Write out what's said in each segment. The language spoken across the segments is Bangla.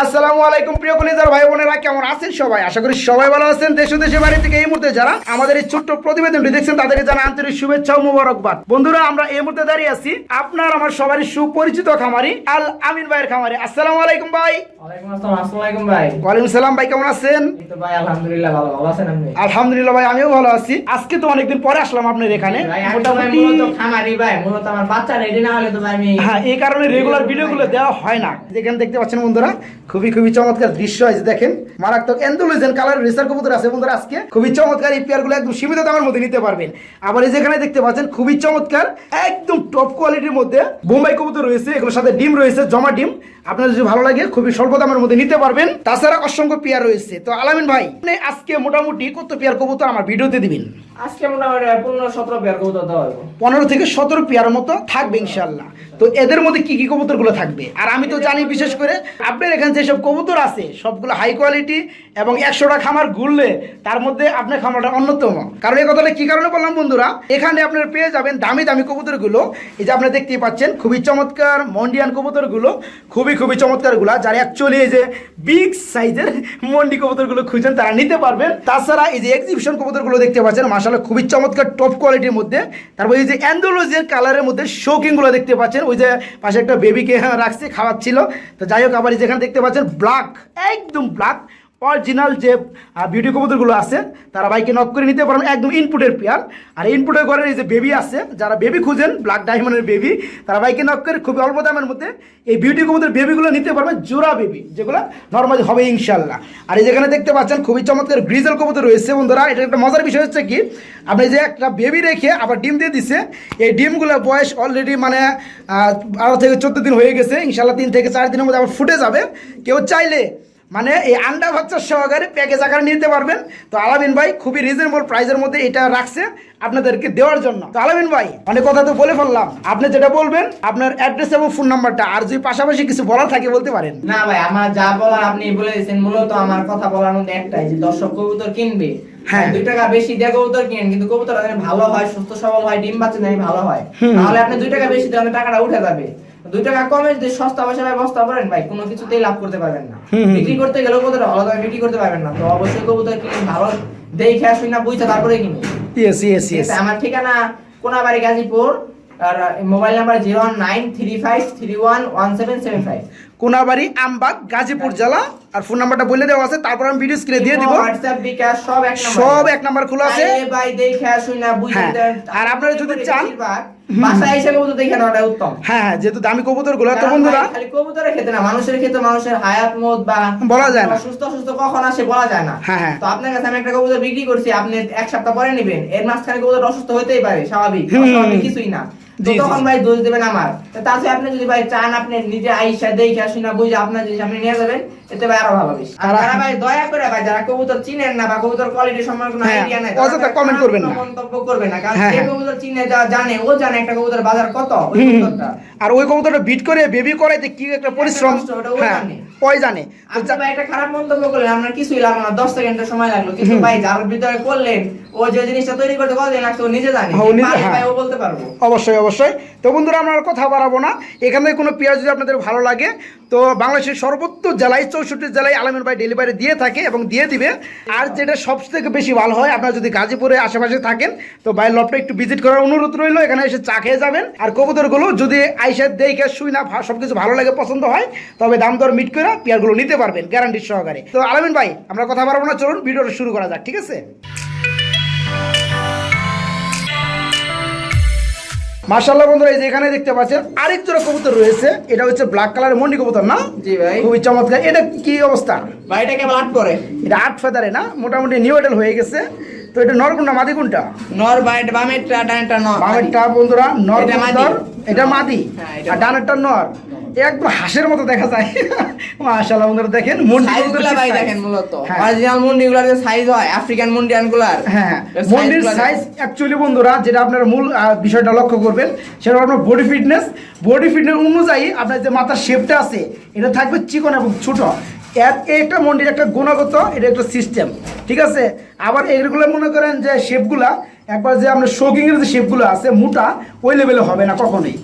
আসসালামু আলাইকুম প্রিয় কলিজার ভাই বোনেরা কেমন আছেন সবাই? আশা করি সবাই ভালো আছেন। দেশ ও দেশের বাড়ি থেকে এই মুহূর্তে যারা আমাদের এই ছোট্ট প্রতিবেদনটি দেখছেন তাদেরকে জানা আন্তরিক শুভেচ্ছা ও মুবারকবাদ। বন্ধুরা আমরা এই মুহূর্তে দাঁড়িয়ে আছি আপনার আমার সবারই সুপরিচিত খামারি আল আমিন ভাইয়ের খামারি। আসসালামু আলাইকুম ভাই। ওয়ালাইকুম আসসালাম আসসালামু আলাইকুম ভাই। ওয়ালাইকুম সালাম ভাই কেমন আছেন? ভাই আলহামদুলিল্লাহ ভালো ভালো আছেন আপনি? আলহামদুলিল্লাহ ভাই আমিও ভালো আছি। আজকে তো অনেকদিন পরে আসলাম আপনার এখানে। মোটামুটি খামারি ভাই মূলত আমার বাচ্চা রেডি না হলে তো ভাই আমি হ্যাঁ এই কারণে রেগুলার ভিডিওগুলো দেওয়া হয় না। যেখানে দেখতে পাচ্ছেন বন্ধুরা খুবই খুবই চমৎকার দৃশ্য আছে দেখেন। মারাত্মক এন্ডোলিজেন কালার রেসার কবুতর আছে বন্ধুরা আজকে খুবই চমৎকার এই পেয়ারগুলো একদম সীমিত দামের মধ্যে নিতে পারবেন। আবার এই যেখানে দেখতে পাচ্ছেন খুবই চমৎকার একদম টপ কোয়ালিটির মধ্যে বোম্বাই কবুতর রয়েছে এগুলোর সাথে ডিম রয়েছে জমা ডিম। আপনার যদি ভালো লাগে খুবই স্বল্প দামের মধ্যে নিতে পারবেন। তাছাড়া অসংখ্য পেয়ার রয়েছে। তো আলামিন ভাই আপনি আজকে মোটামুটি কত পেয়ার কবুতর আমার ভিডিওতে দিবেন? আজকে মোটামুটি পনেরো সতেরো পেয়ার কবুতর দেওয়া হবে পনেরো থেকে সতেরো পেয়ার মতো থাকবে ইনশাল্লাহ তো এদের মধ্যে কি কি কবুতরগুলো থাকবে? আর আমি তো জানি বিশেষ করে আপনার এখানে যেসব কবুতর আছে, সবগুলো হাই কোয়ালিটি এবং একশোটা খামার ঘুরলে তার মধ্যে আপনার খামারটা অন্যতম। কারণ এই কথাটা কি কারণে বললাম বন্ধুরা? এখানে আপনারা পেয়ে যাবেন দামি দামি কবুতরগুলো। এই যে আপনারা দেখতেই পাচ্ছেন, খুবই চমৎকার মন্ডিয়ান কবুতরগুলো, খুবই খুবই চমৎকারগুলো। যারা অ্যাকচুয়ালি এই যে বিগ সাইজের মন্ডি কবুতরগুলো খুঁজছেন, তারা নিতে পারবেন। তাছাড়া এই যে এক্সিবিশন কবুতরগুলো দেখতে পাচ্ছেন মাসাল্লাহ খুবই চমৎকার টপ কোয়ালিটির মধ্যে। তারপর এই যে অ্যান্ডোলজির কালারের মধ্যে শৌকিংগুলো দেখতে পাচ্ছেন ওই যে পাশে একটা বেবিকে রাখছে, খাওয়াচ্ছিল। তো যাই হোক, আবার যেখানে দেখতে পাচ্ছেন ব্ল্যাক একদম ব্ল্যাক অরিজিনাল যে বিউটি কবুতরগুলো আছে, তারা বাইকে নক করে নিতে পারেন একদম ইনপুটের পেয়ার আর ইনপুটের ঘরের এই যে বেবি আছে, যারা বেবি খুঁজেন ব্ল্যাক ডায়মন্ডের বেবি তারা বাইকে নক করে খুবই অল্প দামের মধ্যে এই বিউটি কবুতর বেবিগুলো নিতে পারবেন জোড়া বেবি যেগুলো নর্মালি হবে ইনশাল্লাহ আর এই যেখানে দেখতে পাচ্ছেন, খুবই চমৎকার গ্রিজেল কবুতর রয়েছে বন্ধুরা। এটা একটা মজার বিষয় হচ্ছে কি, আপনি যে একটা বেবি রেখে আবার ডিম দিয়ে দিছে, এই ডিমগুলোর বয়স অলরেডি মানে বারো থেকে চোদ্দ দিন হয়ে গেছে। ইনশাল্লাহ তিন থেকে চার দিনের মধ্যে আবার ফুটে যাবে। কেউ চাইলে মানে এই আন্ডা বাচ্চা সহকারে প্যাকেজ আকারে নিতে পারবেন। তো আলামিন ভাই খুবই রিজনেবল প্রাইসের মধ্যে এটা রাখছে আপনাদেরকে দেওয়ার জন্য। তো আলামিন ভাই অনেক কথা তো বলে ফেললাম। আপনি যেটা বলবেন আপনার অ্যাড্রেস এবং ফোন নাম্বারটা আর যদি পাশাপাশি কিছু বলার থাকে বলতে পারেন। না ভাই আমার যা বলার আপনি বলে দিয়েছেন মূলত আমার কথা বলার মধ্যে একটাই যে দর্শক কবুতর কিনবে। হ্যাঁ। দুই টাকা বেশি দিয়ে কবুতর কিনেন কিন্তু কবুতর ভালো হয় সুস্থ সবল হয় ডিম বাচ্চা ভালো হয়। তাহলে আপনি দুই টাকা বেশি দিলে টাকাটা উঠে যাবে। দুই টাকা কমে যদি সস্তা পয়সা ব্যবস্থা করেন ভাই কোনো কিছুতেই লাভ করতে পারবেন না। বিক্রি করতে গেলেও কবুতর ভালো দামে বিক্রি করতে পারবেন না। তো অবশ্যই কবুতর কিনে ভালো দেখে আসুন না বুঝতে তারপরে কিনে ইয়েস ইয়েস ইয়েস আমার ঠিকানা কোনাবাড়ি গাজীপুর আর mobile number zero one nine three five three one one seven seven five. Konabari Ambag Gazipur জেলা আর ফোন নাম্বারটা বলে দেওয়া আছে তারপর আমি ভিডিও স্ক্রিনে দিয়ে দিব। হোয়াটসঅ্যাপ বিকাশ সব এক নাম্বার। সব এক নাম্বার খোলা আছে। ভাই দেখে আসুন না বুঝতে হ্যাঁ, আর আপনারা যদি চান- বাসায় এসে কবুতর দেখে নেওয়াটা উত্তম। হ্যাঁ হ্যাঁ যেহেতু দামি কবুতরগুলো তো বন্ধুরা খালি কবুতরের ক্ষেত্রে না মানুষের ক্ষেত্রে মানুষের হায়াত মত বা বলা যায় না। সুস্থ অসুস্থ কখন আসে বলা যায় না। হ্যাঁ, হ্যাঁ। তো আপনার কাছে আমি একটা কবুতর বিক্রি করছি আপনি এক সপ্তাহ পরে নেবেন। এর মাঝখানে কবুতর অসুস্থ হতেই পারে স্বাভাবিক। কিছুই না। তখন ভাই দোষ দেবেন আমার তো আপনি যদি ভাই চান আপনি নিজে আইসা দেখে আসুন বুঝে আপনার জিনিস আপনি নিয়ে যাবেন এতে ভাই আরও ভালো বেশি আর আর- যারা ভাই দয়া করে ভাই যারা কবুতর চিনেন না বা কবুতর কোয়ালিটি সম্পর্কে কোনো হ্যাঁ, আইডিয়া নাই অযথা তারা করবেন না। মন্তব্য করবে না কারণ হ্যাঁ, যে হ্যাঁ। কবুতর চিনে যা জানে ও জানে একটা কবুতর বাজার কত ওই। কবুতরটা আর ওই কবুতরটা বিট করে বেবি করাইতে কি একটা পরিশ্রম? হ্যাঁ জানে। ওই জানে। তো আপনি একটা খারাপ মন্তব্য করলেন আপনার কিছুই লাগল না দশ সেকেন্ডের সময় লাগল। কিন্তু ভাই যার ভিতরে করলেন ও যে জিনিসটা তৈরি করতে কতদিন লাগছে ও নিজে জানে। হ্যাঁ, ও বলতে পারব। অবশ্যই অবশ্যই। তো বন্ধুরা আমরা আর কথা বাড়াবো না। এখান থেকে কোনো পেঁয়াজ যদি আপনাদের ভালো লাগে তো বাংলাদেশের সর্বোচ্চ জেলায় চৌষট্টি জেলায় আলমের ভাই ডেলিভারি দিয়ে থাকে এবং দিয়ে দিবে। আর যেটা সব থেকে বেশি ভালো হয় আপনারা যদি গাজীপুরে আশেপাশে থাকেন তো ভাই লবটা একটু ভিজিট করার অনুরোধ রইল এখানে এসে চা খেয়ে যাবেন। আর কবুতরগুলো যদি আইসা দেখে শুই না সব কিছু ভালো লাগে পছন্দ হয় তবে দাম দর মিট করে পেয়ারগুলো নিতে পারবেন গ্যারান্টির সহকারে। তো আলমিন ভাই আমরা কথা বাড়াবো না চলুন ভিডিওটা শুরু করা যাক ঠিক আছে? মার্শাল্লাহ বন্ধুরা এই যে এখানে দেখতে পাচ্ছেন আরেক জোড়া কবুতর রয়েছে এটা হচ্ছে ব্ল্যাক কালারের মন্ডি কবুতর না? জি ভাই। খুবই চমৎকার এটা কি অবস্থা? ভাইটা কেবল আট করে। এটা আট ফেদারে না? মোটামুটি নিউ এডেল হয়ে গেছে। তো এটা নর কোনটা মাদি কোনটা নর বাইট বামেরটা ডানেরটা নর। বামেরটা বন্ধুরা নর এটা মাদি। এটা মাদি। হ্যাঁ, আর ডানেরটা নর। একদম হাঁসের মতো দেখা যায়। মাশাআল্লাহ বন্ধুরা দেখেন ভাই দেখেন মূলত। হ্যাঁ। অরিজিনাল মুন্ডিগুলার যে সাইজ হয় আফ্রিকান মুন্ডিয়ানগুলার হ্যাঁ হ্যাঁ। মন্ডির সাইজ অ্যাকচুয়ালি বন্ধুরা যেটা আপনার মূল বিষয়টা লক্ষ্য করবেন সেটা আপনার বডি ফিটনেস বডি ফিটনেস অনুযায়ী আপনার যে মাথার শেপটা আছে এটা থাকবে চিকন এবং ছোট। একটা মন্ডির একটা গুণগত এটা একটা সিস্টেম ঠিক আছে? আবার এগুলো মনে করেন যে শেপগুলা একবার যে আপনার শোকিংয়ের যে শেপগুলো আছে মোটা ওই লেভেলে হবে না কখনোই।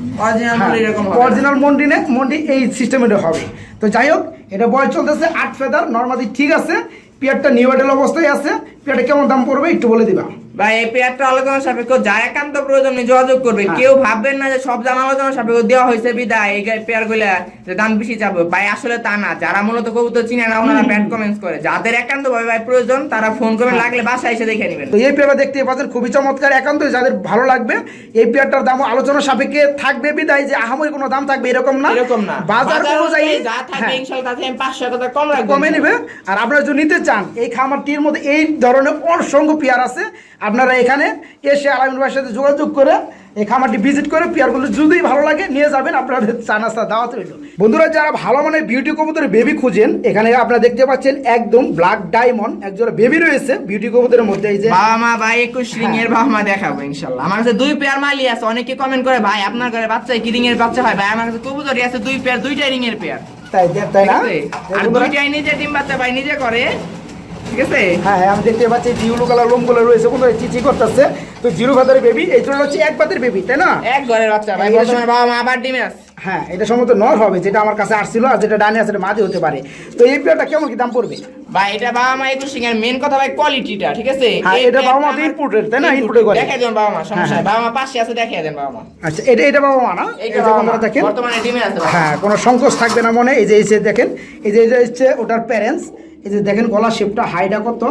অরিজিনাল মুন্ডি মন্ডি নে। মন্ডি এই সিস্টেমের হবে। তো যাই হোক এটা বয়স চলতেছে আট ফেদার নর্মালি ঠিক আছে পেয়ারটা নিউ অবস্থায় আছে পেয়ারটা কেমন দাম পড়বে একটু বলে দিবা। ভাই এই পেয়ারটা আলোচনা সাপেক্ষ। যার একান্ত প্রয়োজন যোগাযোগ করবে। হ্যাঁ। কেউ ভাববেন না যে সব দাম আলোচনা সাপেক্ষ দেওয়া হয়েছে বিদায়। এই পেয়ারগুলা যে দাম বেশি যাবে। ভাই আসলে তা না। যারা মূলত কবুতর চিনে না ওনারা ব্যাড কমেন্টস করে। যাদের একান্ত ভাবে ভাই প্রয়োজন তারা ফোন করবেন লাগলে বাসায় এসে দেখে নেবেন। এই পেয়ারটা দেখতে পাচ্ছেন খুবই চমৎকার একান্ত। যাদের ভালো লাগবে এই পেয়ারটার দাম আলোচনা সাপেক্ষে থাকবে বিদায়। যে আহামরি কোনো দাম থাকবে এরকম না। এরকম না। বাজার অনুযায়ী অনুযায়ী যা থাকবে হ্যাঁ, ইনশাআল্লাহ তাতে 500 টাকা কম রাখব। কমে নিবে। আর আপনারা যদি নিতে চান এই খামারটির মধ্যে এই ধরনের অসংখ্য পেয়ার আছে। আপনারা এখানে এসে আলামিন ভাইয়ের সাথে যোগাযোগ করে এই খামারটি ভিজিট করে পেয়ারগুলো যদি ভালো লাগে নিয়ে যাবেন আপনাদের চা নাস্তা দাওয়াত রইল। বন্ধুরা যারা ভালো মানের বিউটি কবুতরের বেবি খুঁজেন এখানে আপনারা দেখতে পাচ্ছেন একদম ব্ল্যাক ডায়মন্ড একজোড়া বেবি রয়েছে বিউটি কবুতরের মধ্যে এই যে বাবা মা ভাই একুশ রিং এর বাবা মা দেখাবো ইনশাল্লাহ। আমার কাছে দুই পেয়ার মালি আছে অনেকে কমেন্ট করে ভাই আপনার ঘরে বাচ্চা কি রিং এর বাচ্চা হয়? ভাই আমার কাছে কবুতরই আছে দুই পেয়ার দুইটা রিং এর পেয়ার তাই তাই না? আর দুইটাই নিজে ডিম বাচ্চা ভাই নিজে করে। ঠিক আছে? হ্যাঁ হ্যাঁ আমি দেখতে পাচ্ছি জিউলু কালার লোমগুলো রয়েছে বন্ধুরা চিচি করতেছে। তো জিরো ভাতের বেবি এই জন্য হচ্ছে এক ভাতের বেবি তাই না? এক ঘরের বাচ্চা ভাই এই বাবা মা আবার ডিমে আছে। হ্যাঁ এটা সম্ভবত নর হবে যেটা আমার কাছে আসছিল আর যেটা ডানে আছে মাঝে হতে পারে। তো এই পেয়ারটা কেমন কি দাম পড়বে? ভাই এটা বাবা মা একুশ রিং মেন কথা ভাই কোয়ালিটিটা ঠিক আছে? হ্যাঁ, এটা বাবা মা তো পেয়ারটা তাই না? input। করে। দেখাই দেন বাবা মা সমস্যা হ্যাঁ, বাবা মা পাশে আছে দেন বাবা মা। আচ্ছা এটা এটা বাবা মা না? এই যে বাবা মা আপনারা দেখেন। বর্তমানে ডিমে আছে হ্যাঁ কোনো সংকোচ থাকবে না মনে এই যে এই যে দেখেন এই যে এই যে হচ্ছে ওটার প্যারেন্টস এই যে দেখেন গলা শেপটা হাইটা কত।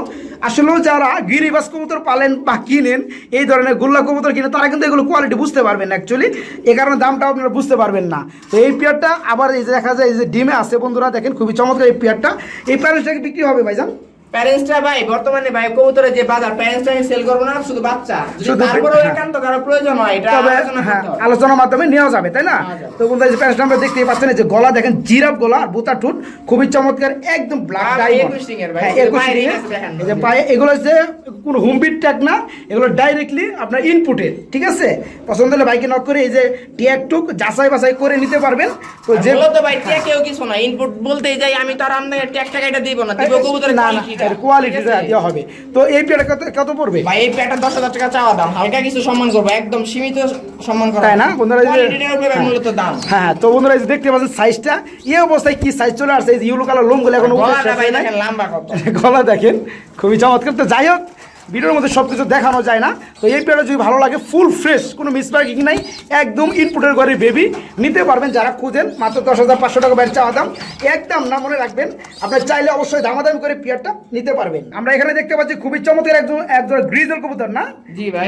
আসলেও যারা গিরিবাস কবুতর পালেন বা কিনেন, এই ধরনের গোল্লা কবুতর কিনে, তারা কিন্তু এগুলো কোয়ালিটি বুঝতে পারবেন অ্যাকচুয়ালি এ কারণে দামটাও আপনারা বুঝতে পারবেন না। তো এই পেয়ারটা আবার এই যে দেখা যায়, এই যে ডিমে আছে, বন্ধুরা দেখেন, খুবই চমৎকার এই পেয়ারটা এই পেয়ারটাকে বিক্রি হবে, ভাইজান? প্যারেন্টসটা ভাই বর্তমানে ভাই কবুতরের যে বাজার আমি সেল করব না শুধু বাচ্চা। যদি তারপরেও। একান্ত কারও প্রয়োজন হয় এটা আলোচনা হ্যাঁ। আলোচনার মাধ্যমে নেওয়া যাবে তাই না? তো বন্ধু এই যে প্যারেন্টসটা আমরা দেখতেই পাচ্ছেন এই যে গলা দেখেন জিরাফ গলা আর বুতা ঠুট খুবই চমৎকার একদম ব্ল্যাক আর ডায়মন্ড 21 ring এর ভাই, এই যে পায়ে এগুলো হচ্ছে কোনো হুমবিট ট্যাগ না এগুলো ডাইরেক্টলি আপনার ইনপুটের ঠিক আছে? পছন্দ হলে বাইকে নক করে এই যে ট্যাগ টুক যাচাই বাছাই করে নিতে পারবেন। তো আর যে মূলত ভাই ট্যাগেও কিছু না ইনপুট বলতেই যাই আমি তো আর আপনাকে ট্যাগ ট্যাগ এটা দিব না দিব কবুতরের না কোয়ালিটিটা কোয়ালিটিটা দেওয়া হবে। তো এই প্যাটা কত কত পড়বে? ভাই এই প্যাটা দশ হাজার টাকা চাওয়া দাম। হালকা কিছু সম্মান করব একদম সীমিত সম্মান করা তাই না? বন্ধুরা এই যে- কোয়ালিটিটার উপরে মূলত দাম। হ্যাঁ হ্যাঁ তো বন্ধুরা এই যে দেখতে পাচ্ছেন সাইজটা এই অবস্থায় কি সাইজ চলে আসছে? ইউলো কালার লোমগুলো এখন ভাই দেখেন লম্বা কত। গলা দেখেন খুবই চমৎকার। তো যাই হোক ভিডিওর মধ্যে সব কিছু দেখানো যায় না। তো এই পেয়ারটা যদি ভালো লাগে ফুল ফ্রেশ কোনো মিসমার্কিং নাই একদম ইনপুটের ঘরে বেবি নিতে পারবেন যারা খুঁজেন মাত্র দশ হাজার পাঁচশো টাকা বাইরে চাওয়া দাম। একদম না মনে রাখবেন আপনার চাইলে অবশ্যই দামাদামি করে পেয়ারটা নিতে পারবেন। আমরা এখানে দেখতে পাচ্ছি খুবই চমৎকার একজন একজন গ্রিজেল কবুতর না? জি ভাই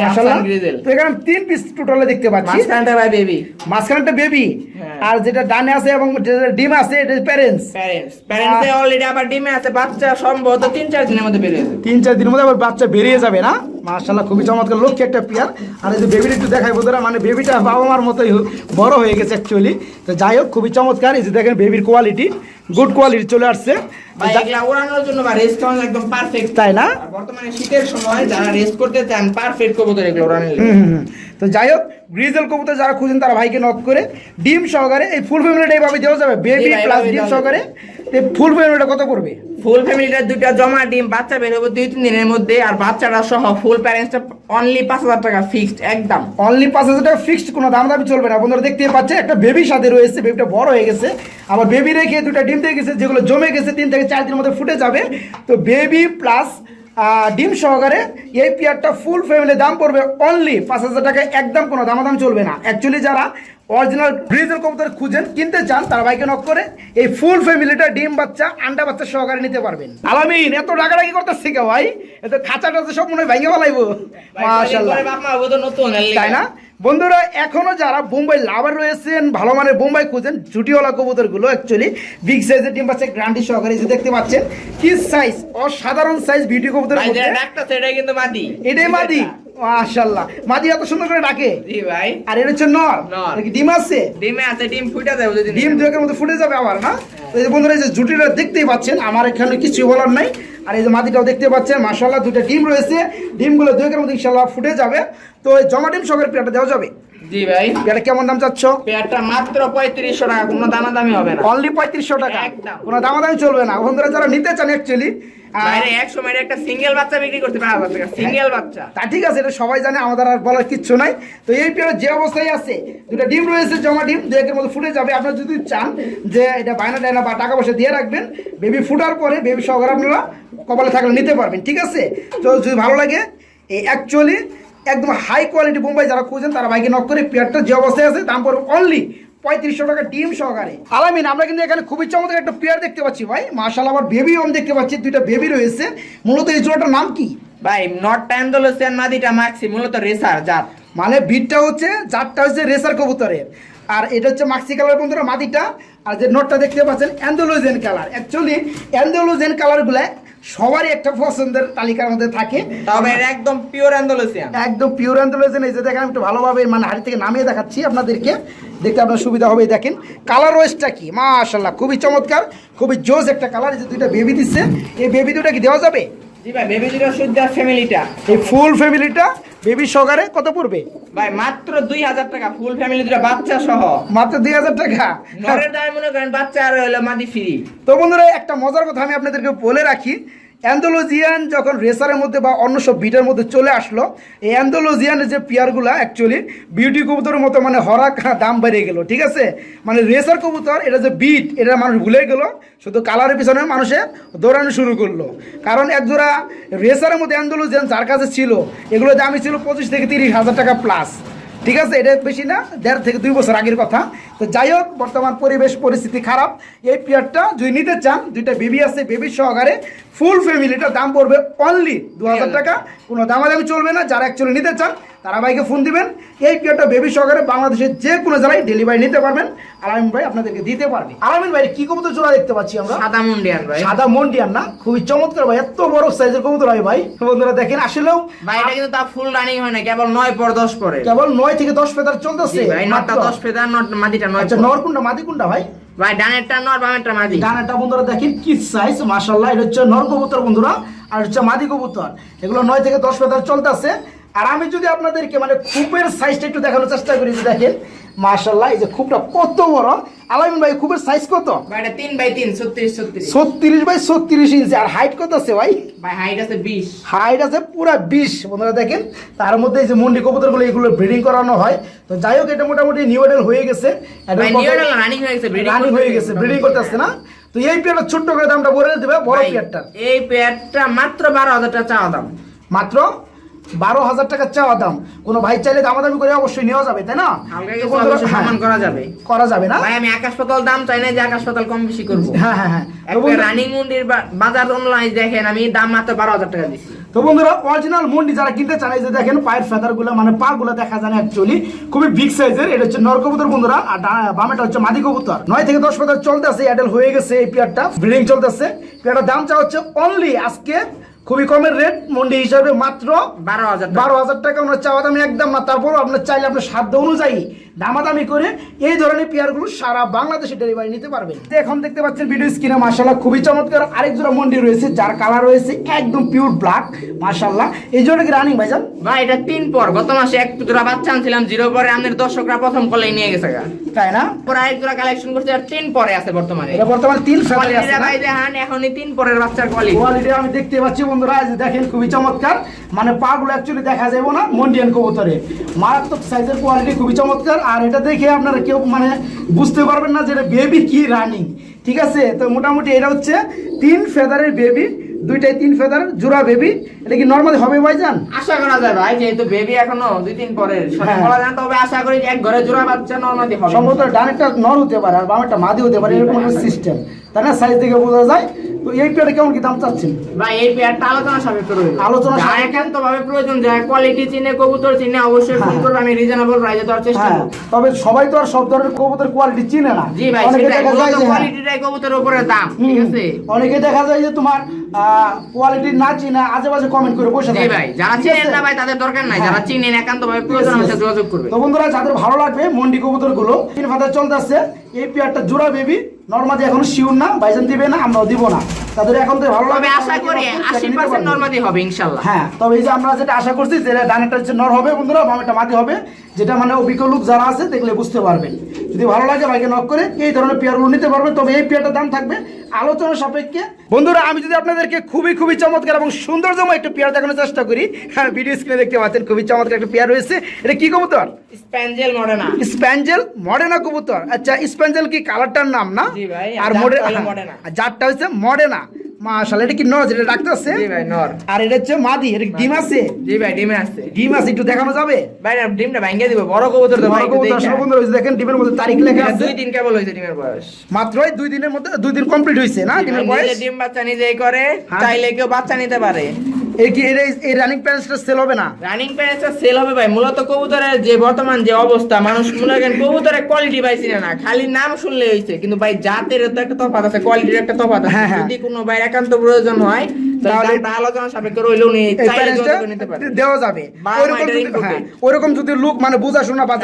গ্রিজেল তো এখানে তিন পিস টোটালে দেখতে পাচ্ছি। মাঝখানটা ভাই বেবি মাঝখানটা বেবি হ্যাঁ। আর যেটা ডানে আছে এবং ডিম আছে এটা প্যারেন্টস প্যারেন্টস প্যারেন্টস অলরেডি আবার ডিমে আছে বাচ্চা সম্ভবত তিন চার দিনের মধ্যে বেরিয়ে তিন চার দিনের মধ্যে আবার বাচ্চা বেরিয়ে যাবে না? মাশাল্লাহ খুবই চমৎকার। লক্ষ্য একটা পেয়ার। আর এই যে বেবিটা একটু দেখাই বোধহয় মানে বেবিটা বাবা মার মতোই বড় হয়ে গেছে অ্যাকচুয়ালি তো যাই হোক খুবই চমৎকার। এই যে দেখেন বেবির কোয়ালিটি গুড কোয়ালিটি চলে আসছে। তো ভাই যা- এগুলা ওড়ানোর জন্য বা রেস্ট করানো একদম পারফেক্ট তাই না? বর্তমানে শীতের সময় যারা রেস্ট করতে চান পারফেক্ট কবুতর এগুলো ওড়ানোর হুম, হুম, হুম। তো যাই হোক গ্রিজেল কবুতর যারা খুঁজেন তারা ভাইকে নক করে ডিম সহকারে এই ফুল ফ্যামিলিটা এইভাবে দেওয়া যাবে। বেবি প্লাস ডিম সহকারে। ফুল ফ্যামিলিটা কত পড়বে ফুল ফ্যামিলিটার দুইটা জমা ডিম বাচ্চা বের হবে দুই তিন দিনের মধ্যে আর বাচ্চাটা সহ ফুল প্যারেন্টসটা অনলি পাঁচ হাজার টাকা ফিক্সড একদম। অনলি পাঁচ হাজার টাকা ফিক্সড কোনো দাম দামি চলবে না। বন্ধুরা দেখতে পাচ্ছে একটা বেবির সাথে রয়েছে বেবিটা বড় হয়ে গেছে। আবার বেবি রেখে দুটা ডিম দিয়ে গেছে যেগুলো জমে গেছে তিন থেকে চার দিনের মধ্যে ফুটে যাবে। তো বেবি প্লাস ডিম সহকারে এই পেয়ারটা ফুল ফ্যামিলি দাম পড়বে অনলি পাঁচ হাজার টাকা একদম কোনো দামাদাম চলবে না। অ্যাকচুয়ালি যারা অরিজিনাল ব্রিজের কবুতর খুঁজেন কিনতে চান তারা বাইকে নক করে এই ফুল ফ্যামিলিটা ডিম বাচ্চা আন্ডা বাচ্চা সহকারে নিতে পারবেন। আলামিন এত ডাকাডাকি করতেছে কে ভাই? এত খাঁচা টাচা সব মনে হয় ভেঙে ফেলাইবো। মাশাল্লাহ তাই না? বন্ধুরা এখনও যারা বোম্বাই লাভার রয়েছেন ভালো মানের বোম্বাই খুঁজেন জুটিওয়ালা কবুতরগুলো অ্যাকচুয়ালি বিগ সাইজের ডিম পাচ্ছে গ্রান্ডি সহকারে যে দেখতে পাচ্ছেন কি সাইজ অসাধারণ সাইজ কিন্তু মাদি। এটাই মাদি। মাশাল্লাহ মাদি এত সুন্দর করে ডাকে। জি ভাই। আর হচ্ছে নর। ডিম আছে? ডিমে আছে ডিম ফুটে যাবে যদি ডিম দুয়েকের মধ্যে ফুটে যাবে আবার না? এই যে বন্ধুরা এই যে জুটিটা দেখতেই পাচ্ছেন আমার এখানে কিছু বলার নাই। আর এই যে মাটিটাও দেখতে পাচ্ছেন দুটো ডিম রয়েছে। ডিমগুলো দুয়েকের মধ্যে ফুটে যাবে। তো এই জমা ডিম সহকারে পেয়ারটা দেওয়া যাবে। জি ভাই। এটা কেমন দাম চাচ্ছ? পেয়ারটা মাত্র পঁয়ত্রিশশো টাকা কোনো হবে না। অনলি পঁয়ত্রিশশো টাকা? একদম। কোনো দামাদামি চলবে না। বন্ধুরা যারা নিতে চান অ্যাকচুয়ালি একটা সিঙ্গেল বাচ্চা বিক্রি করতে পারা যাচ্ছে সিঙ্গেল বাচ্চা। তা ঠিক আছে এটা সবাই জানে আমাদের আর বলার কিচ্ছু নাই। তো এই পেয়ার যে অবস্থায় আছে দুটো ডিম রয়েছে জমা ডিম দু একের মধ্যে ফুটে যাবে। আপনারা যদি চান যে এটা বায়না ডায়না বা টাকা পয়সা দিয়ে রাখবেন বেবি ফুটার পরে বেবি সহকারে আপনারা কপালে থাকলে নিতে পারবেন ঠিক আছে? তো যদি ভালো লাগে এই অ্যাকচুয়ালি একদম হাই কোয়ালিটি বোম্বাই যারা খুঁজেন তারা বাইকে নক করে পেয়ারটা যে অবস্থায় আছে দাম পড়বে অনলি পঁয়ত্রিশশো টাকা ডিম সহকারে। আলামিন আমরা কিন্তু এখানে খুবই চমৎকার একটা পেয়ার দেখতে পাচ্ছি ভাই। মার্শাল আবার বেবি অন দেখতে পাচ্ছি দুইটা বেবি রয়েছে। মূলত এই জোড়াটার নাম কি? ভাই নট অ্যান্ডালুসিয়ান মাদিটা মাক্সি মূলত রেসার জাত। মানে বিটটা হচ্ছে চারটা হচ্ছে রেসার কবুতরের। আর এটা হচ্ছে মাক্সি কালার বন্ধুরা মাদিটা। আর যে নোটটা দেখতে পাচ্ছেন অ্যান্ডোলোজেন কালার অ্যাকচুয়ালি অ্যান্ডোলোজেন কালারগুলো সবারই একটা পছন্দের তালিকার মধ্যে থাকে। তবে একদম পিওর অ্যান্ডালুসিয়ান একদম পিওর অ্যান্ডোলোজেন এই যে দেখেন আমি একটু ভালোভাবে মানে হাড়ি থেকে নামিয়ে দেখাচ্ছি আপনাদেরকে। দেখতে আপনার সুবিধা হবে দেখেন। কালার ওয়েসটা কি? মাশাল্লাহ খুবই চমৎকার খুবই জোস একটা কালার এই যে দুইটা বেবি দিচ্ছে। এই বেবি দুটা কি দেওয়া যাবে? জি ভাই বেবি দুটো শুদ্ধ ফ্যামিলিটা এই ফুল ফ্যামিলিটা বেবি সহকারে কত পড়বে? ভাই মাত্র দুই হাজার টাকা ফুল ফ্যামিলি দুটো বাচ্চা সহ। মাত্র দুই হাজার টাকা? নরের মনে করেন বাচ্চা আর হলো মাদি ফ্রি তো বন্ধুরা একটা মজার কথা আমি আপনাদেরকে বলে রাখি। অ্যান্ডোলজিয়ান যখন রেসারের মধ্যে বা অন্য সব বিটের মধ্যে চলে আসলো, এই অ্যান্ডোলজিয়ানের যে পেয়ারগুলো অ্যাকচুয়ালি বিউটি কবুতরের মতো মানে হরাক দাম বেড়ে গেল, ঠিক আছে? মানে রেসার কবুতর, এটা যে বিট এটা মানুষ ভুলে গেল, শুধু কালারের পিছনে মানুষে দৌড়ানো শুরু করল। কারণ একজোড়া রেসারের মধ্যে অ্যান্ডোলজিয়ান যার কাছে ছিল এগুলো দামি ছিল পঁচিশ থেকে তিরিশ হাজার টাকা প্লাস ঠিক আছে? এটা বেশি না, দেড় থেকে দুই বছর আগের কথা। তো যাই হোক বর্তমান পরিবেশ পরিস্থিতি খারাপ। এই পেয়ারটা যদি নিতে চান দুইটা বেবি আছে বেবি সহকারে ফুল ফ্যামিলিটার দাম পড়বে অনলি দু হাজার টাকা। কোনো দামাদামি চলবে না যারা অ্যাকচুয়ালি নিতে চান তারা ভাইকে ফোন দিবেন। এই পেয়ারটা বেবি সহকারে বাংলাদেশের যে কোনো জায়গায় ডেলিভারি নিতে পারবেন। আলামিন ভাই আপনাদেরকে দিতে পারবে। আলামিন ভাই কি কবুতর জোড়া দেখতে পাচ্ছি আমরা? সাদা মুন্ডিয়ান ভাই। সাদা মন্ডিয়ান না? খুবই চমৎকার ভাই এত বড় সাইজের কবুতর হয় ভাই। বন্ধুরা দেখেন আসলেও ভাই এটা কিন্তু তা ফুল রানিং হয় না কেবল নয় পর দশ পরে। কেবল নয় থেকে দশ ফেদার চলতেছে। ভাই নটটা দশ ফেদার নট মাদিটা নয় আচ্ছা। নর কোনটা মাদি কোনটা ভাই? ভাই ডানেরটা নর বামেরটা মাদি। গানাটা বন্ধুরা দেখেন কি সাইজ মাশাআল্লাহ এটা হচ্ছে নর কবুতর বন্ধুরা আর হচ্ছে মাদি কবুতর। এগুলো নয় থেকে দশ ফেদার চলতেছে। আর আমি যদি আপনাদেরকে মানে খুবের সাইজটা একটু দেখানোর চেষ্টা করি দেখেন মাশাল্লাহ এই যে খুবটা কত বড়? আলামিন ভাই খুবের সাইজ কত? ভাই এটা তিন বাই তিন ছত্রিশ ছত্রিশ। ছত্রিশ বাই ছত্রিশ ইঞ্চি আর হাইট কত আছে ভাই? ভাই হাইট আছে বিশ। হাইট আছে পুরা বন্ধুরা দেখেন তার মধ্যে এই যে মন্ডি কবুতরগুলো এগুলো ব্রিডিং করানো হয়। তো যাই হোক এটা মোটামুটি নিউ হয়ে গেছে। এটা রানিং হয়ে গেছে breeding রানিং হয়ে গেছে ব্রিডিং করতে আসছে না। তো এই পেয়ারটা ছোট্ট করে দামটা বলে দেবে বড় পেয়ারটা এই পেয়ারটা মাত্র বারো হাজার টাকা চাওয়া দাম। মাত্র বারো হাজার টাকা চাওয়া দাম। কোনো ভাই চাইলে দামাদামি করে অবশ্যই নেওয়া যাবে তাই না? হ্যাঁ, সম্মান করা যাবে। করা যাবে না? ভাই আমি আকাশ পাতাল দাম চাই না যে আকাশ পাতাল কম বেশি করব। হ্যাঁ হ্যাঁ হ্যাঁ। রানিং মুন্ডির বাজার অনলাইন দেখেন আমি দাম মাত্র বারো হাজার টাকা দিচ্ছি তো বন্ধুরা অরিজিনাল মন্ডি যারা কিনতে চান এই যে দেখেন পায়ের ফেদারগুলো মানে পা গুলো দেখা যায় অ্যাকচুয়ালি খুবই বিগ সাইজের এটা হচ্ছে নর কবুতর বন্ধুরা আর বামেটা হচ্ছে মাদি কবুতর। নয় থেকে দশ ফেদার চলতেছে অ্যাডেল হয়ে গেছে এই পেয়ারটা ব্রিডিং চলতেছে। পেয়ারটার দাম চা হচ্ছে অনলি আজকে খুবই কমের রেট মন্ডি হিসাবে মাত্র বারো হাজার বারো হাজার টাকা চাওয়া দামে একদম না তারপর আপনার চাইলে আপনার সাধ্য অনুযায়ী দামাদামি করে এই ধরনের পেয়ারগুলো সারা বাংলাদেশে ডেলিভারি নিতে পারবেন তো এখন দেখতে পাচ্ছেন ভিডিও স্ক্রিনে মাসাল্লাহ খুবই চমৎকার আরেক জোড়া মন্ডি রয়েছে যার কালার রয়েছে একদম পিওর ব্ল্যাক মাসাল্লাহ এই জোড়া কি রানিং ভাইজান? ভাই এটা তিন পর। গত মাসে এক জোড়া বাচ্চা আনছিলাম জিরো পরে আমাদের দর্শকরা প্রথম কলেই নিয়ে গেছে তাই না? পরে আরেক জোড়া কালেকশন করছে আর তিন পরে আছে বর্তমানে। এটা বর্তমানে তিন ফেভারি আছে? ভাই দেখান এখনই তিন পরের বাচ্চার কোয়ালিটি কোয়ালিটি আমি দেখতে পাচ্ছি বন্ধুরা এই যে দেখেন খুবই চমৎকার। মানে পা গুলো অ্যাকচুয়ালি দেখা যাবে না মন্ডিয়ান কবুতরে। মারাত্মক সাইজের কোয়ালিটি খুবই চমৎকার। আর এটা দেখে আপনারা কেউ মানে বুঝতে পারবেন না যে এটা বেবি কি রানিং ঠিক আছে? তো মোটামুটি এটা হচ্ছে তিন ফেদারের বেবি দুইটাই তিন ফেদার জোড়া বেবি এটা কি নর্মালি হবে ভাইজান? আশা করা যায় ভাই যেহেতু বেবি এখনও দুই তিন পরে হ্যাঁ। বলা যায় তবে আশা করি এক ঘরে জোড়া বাচ্চা নর্মালি হবে। সম্ভবত ডানেরটা নর হতে পারে আর বামেরটা মাদি হতে পারে এরকম একটা সিস্টেম তাই না? সাইজ দেখে বোঝা যায়। তো এই পেয়ারটা কেমন কি দাম চাচ্ছেন? ভাই এই পেয়ারটা আলোচনা সাপেক্ষ রইল। আলোচনা একান্ত ভাবে প্রয়োজন যায় কোয়ালিটি চিনে কবুতর চিনে অবশ্যই ফোন হ্যাঁ। করবে আমি রিজনেবল প্রাইসে দেওয়ার চেষ্টা হ্যাঁ করব। তবে সবাই তো আর সব ধরনের কবুতর কোয়ালিটি চিনে না। জি ভাই অনেকে সেটাই দেখা যায় যে হ্যাঁ, কোয়ালিটিটাই কবুতরের উপরে দাম ঠিক আছে? অনেকে দেখা যায় যে তোমার কোয়ালিটি না চিনে আজে বাজে কমেন্ট করে বসে থাকে। ভাই যারা চিনেন না ভাই তাদের দরকার নাই হ্যাঁ। যারা চিনেন একান্ত ভাবে প্রয়োজন সাথে যোগাযোগ করবে তো বন্ধুরা যাদের ভালো লাগবে মন্ডি কবুতরগুলো তিন ফাদা চলতেছে এই পেয়ারটা জোড়া বেবি নর্মাদি এখন শিওর না বাইজান দিবে না আমরাও দিব না। তাদের এখন তো ভালো লাগবে আশা করি আশি পার্সেন্ট পারবে। নর্মাদি হবে ইনশাল্লাহ। হ্যাঁ তবে এই যে আমরা যেটা আশা করছি যে ডানেরটা হচ্ছে নর হবে বন্ধুরা বামেরটা মাটি হবে যেটা মানে অভিজ্ঞ লোক যারা আছে দেখলে বুঝতে পারবেন যদি ভালো লাগে বাইকে নক করে এই ধরনের পেয়ারগুলো নিতে পারবেন তবে এই পেয়ারটার দাম থাকবে আলোচনা সাপেক্ষে। বন্ধুরা আমি যদি আপনাদেরকে খুবই খুবই চমৎকার এবং সৌন্দর্যময় একটা পেয়ার দেখানোর চেষ্টা করি হ্যাঁ ভিডিও স্ক্রিনে দেখতে পাচ্ছেন খুবই চমৎকার একটা পেয়ার রয়েছে। এটা কি কবুতর? স্প্যাঞ্জেল মডেনা স্প্যাঞ্জেল মডেনা কবুতর। আচ্ছা স্প্যাঞ্জেল কি কালারটার নাম না? জি ভাই, আর জাতটা মডেনা। আর জাতটা হচ্ছে মডেনা। মাশাআল্লাহ এটা কি আছে? জি ভাই নর। আর এটা হচ্ছে মাদি এটা ডিম আছে? জি ভাই ডিমে আসছে ডিম আছে একটু দেখানো যাবে? ভাই না, ডিমটা ভাঙ্গে দিব বড় কবুতর তো ভাই কবুতর দেখেন ডিমের মধ্যে তারিখ লেখা আছে। দুই দিন কেবল হয়েছে ডিমের বয়স। মাত্রই দুই দিনের মধ্যে দুই দিন কমপ্লিট হয়েছে না ডিমের বয়স? ডিম বাচ্চা নিজেই করে হ্যাঁ। চাইলে কেউ বাচ্চা নিতে পারে। এই কি এই রানিং প্যারেন্টসটা সেল হবে না রানিং প্যারেন্টসটা সেল হবে ভাই মূলত কবুতরের যে বর্তমান যে অবস্থা মানুষ মনে করেন কবুতরের কোয়ালিটি ভাই চিনে না খালি নাম শুনলে হইছে কিন্তু ভাই জাতের তো একটা তফাত আছে কোয়ালিটির একটা তফাত আছে হ্যাঁ, হ্যাঁ। যদি কোনো ভাই একান্ত প্রয়োজন হয় আলোচনা সাপেক্ষে রইল উনি দেওয়া যাবে। যদি যদি লোক মানে বা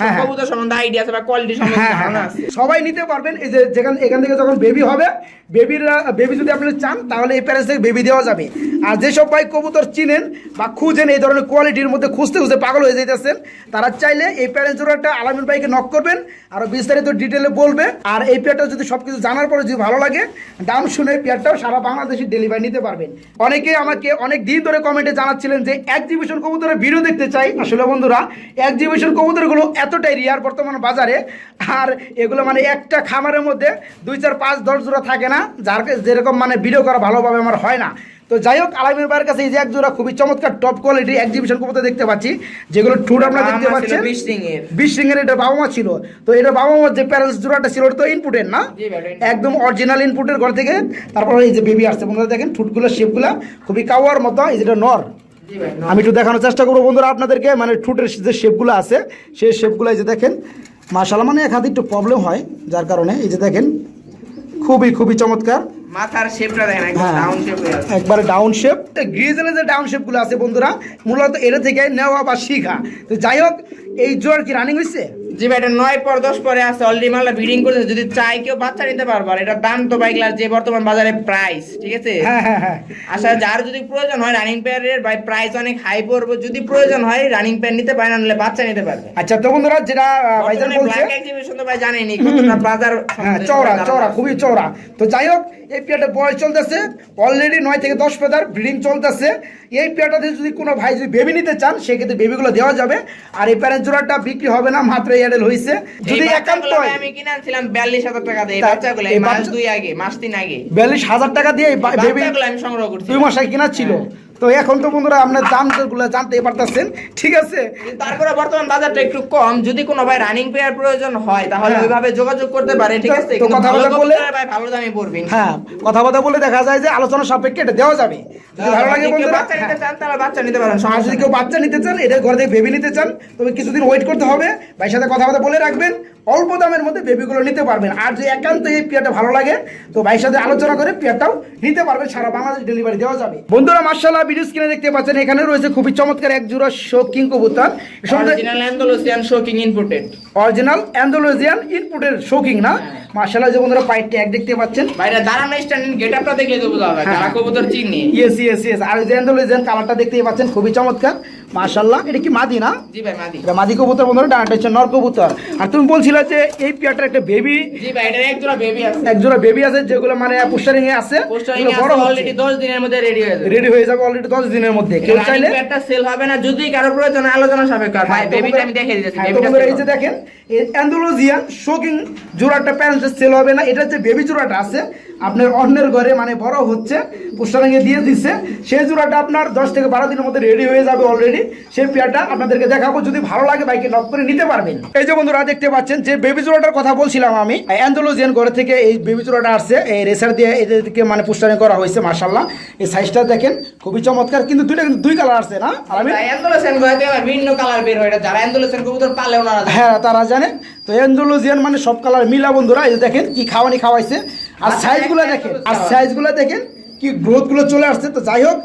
হ্যাঁ, সম্বন্ধে আইডিয়া আছে বা কোয়ালিটি সম্বন্ধে সবাই নিতে পারবেন এই যে যেখান এখান থেকে যখন বেবি হবে বেবিরা বেবি যদি আপনি চান তাহলে এই প্যারেন্টস থেকে বেবি দেওয়া যাবে। আর যেসব ভাই কবুতর চিনেন বা খুঁজেন এই ধরনের কোয়ালিটির মধ্যে খুঁজতে খুঁজতে পাগল হয়ে যেতেছেন তারা চাইলে এই প্যারেন্টস একটা আলামিন ভাইকে নক করবেন আরও বিস্তারিত ডিটেলে বলবে। আর এই পেয়ারটা যদি সব কিছু জানার পরে যদি ভালো লাগে দাম শুনে পেয়ারটাও সারা বাংলাদেশে ডেলিভারি নিতে পারবেন। অনেকে আমাকে অনেক দিন ধরে কমেন্টে জানাচ্ছিলেন যে একজিবিশন কবুতরের ভিডিও দেখতে চাই। আসলে বন্ধুরা একজিবিশন কবুতরগুলো এতটাই রিয়ার বর্তমান বাজারে, আর এগুলো মানে একটা খামারের মধ্যে দুই চার পাঁচ দশ জোড়া থাকে না, যার যেরকম মানে ভিডিও করা ভালোভাবে আমার হয় না। তো যাই হোক আলামির ভাইয়ের কাছে এই যে এক জোড়া খুবই চমৎকার টপ কোয়ালিটি এক্সিবিশন কবুতর দেখতে পাচ্ছি। যেগুলো ঠুট আপনারা দেখতে আমার ছিল পাচ্ছেন। বিশ। বিশ এটা বাবা মা ছিল। তো এটা বাবা মার যে প্যারেন্টস জোড়াটা ছিল ওটা তো ইনপুটের না? একদম অরিজিনাল ইনপুটের ঘর থেকে। তারপর এই যে বেবি আসছে বন্ধুরা দেখেন ঠুটগুলো শেপগুলো খুবই কাওয়ার মতো এই যেটা নর। আমি একটু দেখানোর চেষ্টা করব বন্ধুরা আপনাদেরকে মানে ঠুটের যে শেপগুলো আছে সেই শেপগুলো এই যে দেখেন মাশাল্লাহ মানে এক হাতে একটু প্রবলেম হয় যার কারণে এই যে দেখেন খুবই খুবই চমৎকার। মাথার শেপটা দেখেন হ্যাঁ। ডাউন শেপ ডাউন শেপ গ্রিজেলের যে ডাউন শেপগুলো আছে বন্ধুরা মূলত এটা থেকে নেওয়া বা শিখা। তো যাই হোক এই জোর কি রানিং হয়েছে জি ভাই এটা নয় পর দশ পরে আছে। অলরেডি মালটা ব্রিডিং করেছে। যদি চাই কেউ বাচ্চা নিতে পারব আর এটার দাম তো বাইকলার যে বর্তমান বাজারে প্রাইস ঠিক আছে? হ্যাঁ হ্যাঁ আচ্ছা যার যদি প্রয়োজন হয় রানিং পেয়ারের বাই প্রাইস অনেক হাই পড়বে। যদি প্রয়োজন হয় রানিং পেয়ার নিতে পারে না নিলে বাচ্চা নিতে পারবে। আচ্ছা তো বন্ধুরা যেটা ভাইজান বলছে ব্ল্যাক এক্সিবিশন তো ভাই জানেনি কতটা বাজার চওড়া খুবই চওড়া। তো যাই হোক এই পেয়ারটা বয়স চলতেছে অলরেডি নয় থেকে দশ পেদার ব্রিডিং চলতেছে। এই পেয়ারটাতে যদি কোনো ভাই যদি বেবি নিতে চান সেক্ষেত্রে বেবিগুলো দেওয়া যাবে। আর এই প্যারেন্ট জোড়াটা বিক্রি হবে না মাত্র এয়ারটেল হয়েছে যদি একান্ত আমি কিনেছিলাম বিয়াল্লিশ হাজার টাকা দিয়ে। বাচ্চাগুলো এই মাস দুই আগে মাস তিন আগে। বিয়াল্লিশ হাজার টাকা দিয়ে বেবি আমি সংগ্রহ করছি। দুই মাস আগে কেনা ছিল। তো এখন তো বন্ধুরা আপনার দামগুলো জানতেই পারতেছেন। ঠিক আছে? তারপরে বর্তমান বাজারটা একটু কম। যদি কোনো ভাই রানিং পেয়ার প্রয়োজন হয় তাহলে হ্যাঁ। ওইভাবে যোগাযোগ করতে পারে ঠিক আছে? তো কথা বলে- ভাই ভালো দামে পড়বেন হ্যাঁ কথা কথা বলে দেখা যায় যে আলোচনা সাপেক্ষে এটা দেওয়া যাবে। যদি ভালো লাগে বন্ধুরা বাচ্চা নিতে হ্যাঁ। চান তাহলে বাচ্চা নিতে পারেন আর যদি কেউ বাচ্চা নিতে চান এদের ঘরে থেকে বেবি নিতে চান তবে কিছুদিন ওয়েট করতে হবে। ভাইয়ের সাথে কথা কথা বলে রাখবেন অল্প দামের মধ্যে বেবিগুলো নিতে পারবেন। আর যে একান্ত এই পেয়ারটা ভালো লাগে তো ভাইয়ের সাথে আলোচনা করে পেয়ারটাও নিতে পারবেন সারা বাংলাদেশ ডেলিভারি দেওয়া যাবে। বন্ধুরা মার্শাল্লাহ ভিডিও স্ক্রিনে দেখতে পাচ্ছেন এখানে রয়েছে খুবই চমৎকার এক জোড়া শোকিং কবুতর। Original Andalusian show king imported original Andalusian ইনপুটের শোকিং না? মার্শাল মার্শাল্লাহ যে বন্ধুরা পায়ের ট্যাগ দেখতে পাচ্ছেন। বাইরে দাঁড়ানো স্ট্যান্ডিং গেটআপটা দেখলে তো বোঝা যাবে হ্যাঁ। যারা কবুতর চিনি। ইয়েস ইয়েস ইয়েস আর যে কালারটা দেখতেই পাচ্ছেন খুবই চমৎকার। মার্শাল্লাহ এটা কি মাদি না? জি ভাই মাদি। এটা মাদি কবুতর বন্ধুরা ডানাটা হচ্ছে নর কবুতর। আর তুমি বলছিলে যে এই পেয়ারটার একটা বেবি জি ভাই এক জোড়া বেবি আছে। বেবি আছে যেগুলো মানে পুস্টারিং এ আছে। পোস্টারিং এগুলো বড় অলরেডি 10 দিনের মধ্যে রেডি হয়ে যাবে। রেডি হয়ে যাবে অলরেডি দশ দিনের মধ্যে। কেউ চাইলে একটা সেল হবে না যদি কারও প্রয়োজন আলোচনা সাপেক্ষ। আর ভাই হ্যাঁ, বেবিটা আমি দেখিয়ে দিতেছি হ্যাঁ, বেবিটা এই যে দেখেন অ্যান্ডোলজিয়ান শোকিং জোড়াটা প্যারেন্টস সেল হবে না এটা যে বেবি জোড়াটা আছে। আপনার অন্যের ঘরে মানে বড় হচ্ছে পুষ্টারাঙ্গে দিয়ে দিচ্ছে। সেই জোড়াটা আপনার দশ থেকে বারো দিনের মধ্যে রেডি হয়ে যাবে অলরেডি সেই পেয়ারটা আপনাদেরকে দেখাবো যদি ভালো লাগে বাইকে নক করে নিতে পারবেন। এই যে বন্ধুরা দেখতে পাচ্ছেন যে বেবি জোড়াটার কথা বলছিলাম আমি অ্যান্ডোলজিয়ান ঘরে থেকে এই বেবি জোড়াটা আসছে এই রেসার দিয়ে এদেরকে মানে পুষ্টারিং করা হয়েছে মার্শাল্লাহ এই সাইজটা দেখেন খুবই চমৎকার কিন্তু দুইটা কিন্তু দুই কালার আসছে না? আর আমি বিভিন্ন কালার বের হয় যারা অ্যান্ডোলেশন কবুতর পালে ওনারা হ্যাঁ তারা জানে। তো এন্ডোলজিয়ান মানে সব কালার মিলা বন্ধুরা এই দেখেন কি খাওয়ানি খাওয়াইছে। আর আচ্ছা, সাইজগুলো দেখেন আর সাইজগুলো দেখেন কি গ্রোথগুলো চলে আসছে। তো যাই হোক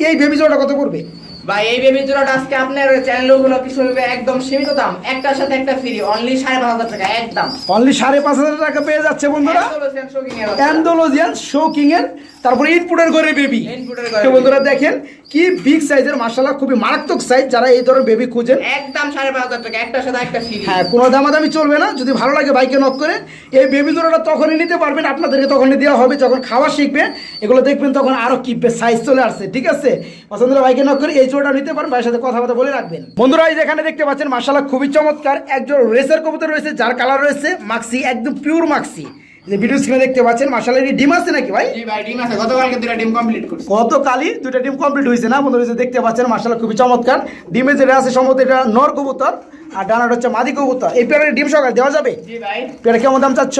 এই বেবি জোড়াটা কত পড়বে? ভাই এই বেবি জোড়াটা আজকে আপনার চ্যানেলগুলো কিছু হবে একদম সীমিত দাম। একটার সাথে একটা ফ্রি অনলি সাড়ে পাঁচ হাজার টাকা একদম। অনলি সাড়ে পাঁচ হাজার টাকা পেয়ে যাচ্ছে বন্ধুরা। এন্ডোলজিয়ান শোকিং এর বাচ্চা। অ্যান্ডোলজিয়ান শো কিং এর তারপরে ইনপুটের ঘরে বেবি ইনপুটের ঘরে তো বন্ধুরা দেখেন কি বিগ সাইজের মাসাল্লাহ খুবই মারাত্মক সাইজ যারা এই ধরনের বেবি খুঁজেন। একদম সাড়ে পাঁচ হাজার টাকা একটা সাথে একটা ফ্রি হ্যাঁ কোনো দামাদামি চলবে না যদি ভালো লাগে বাইকে নক করে এই বেবি জোড়াটা তখনই নিতে পারবেন আপনাদেরকে তখনই দেওয়া হবে যখন খাওয়া শিখবে এগুলো দেখবেন তখন আরও কি সাইজ চলে আসছে ঠিক আছে? পছন্দ হলে বাইকে নক করে এই জোড়াটা নিতে পারেন ভাইয়ের সাথে কথাবার্তা বলে রাখবেন। বন্ধুরা এই যে এখানে দেখতে পাচ্ছেন মাসাল্লাহ খুবই চমৎকার একজন রেসের কবুতর রয়েছে যার কালার রয়েছে মাক্সি একদম পিওর মাক্সি যে ভিডিও স্ক্রিনে দেখতে পাচ্ছেন মার্শাল এর ডিম আছে নাকি ভাই? জি ভাই ডিম আছে। গতকালকে দুটা ডিম কমপ্লিট করছি। গতকালই দুটো ডিম কমপ্লিট হয়েছে না বন্ধুরা দেখতে পাচ্ছেন মার্শাল খুবই চমৎকার। ডিমে যেটা আছে সম্ভবত এটা নর কবুতর। আর ডানাটা হচ্ছে মাদি কবুতর। এই পেয়ারের ডিম সকালে দেওয়া যাবে? জি ভাই। পেয়ারা কেমন দাম চাচ্ছ?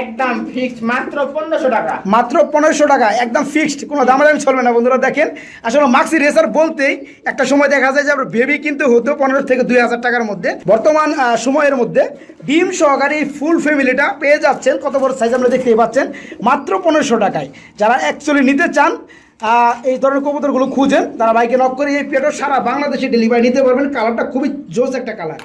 একদম ফিক্সড মাত্র পনেরোশো টাকা। মাত্র পনেরোশো টাকা একদম ফিক্সড কোনো দামাদামি চলবে না বন্ধুরা দেখেন। আসলে মাক্সি রেসার বলতেই একটা সময় দেখা যায় যে আপনার বেবি কিন্তু হতো পনেরো থেকে দুই হাজার টাকার মধ্যে। বর্তমান সময়ের মধ্যে ডিম সহকারে এই ফুল ফ্যামিলিটা পেয়ে যাচ্ছেন। কত বড় সাইজ আমরা দেখতেই পাচ্ছেন? মাত্র পনেরোশো টাকায়। যারা অ্যাকচুয়ালি নিতে চান এই ধরনের কবুতরগুলো খুঁজেন, তারা বাইকে নক করে এই পেটের সারা বাংলাদেশে ডেলিভারি নিতে পারবেন। কালারটা খুবই জোস একটা কালার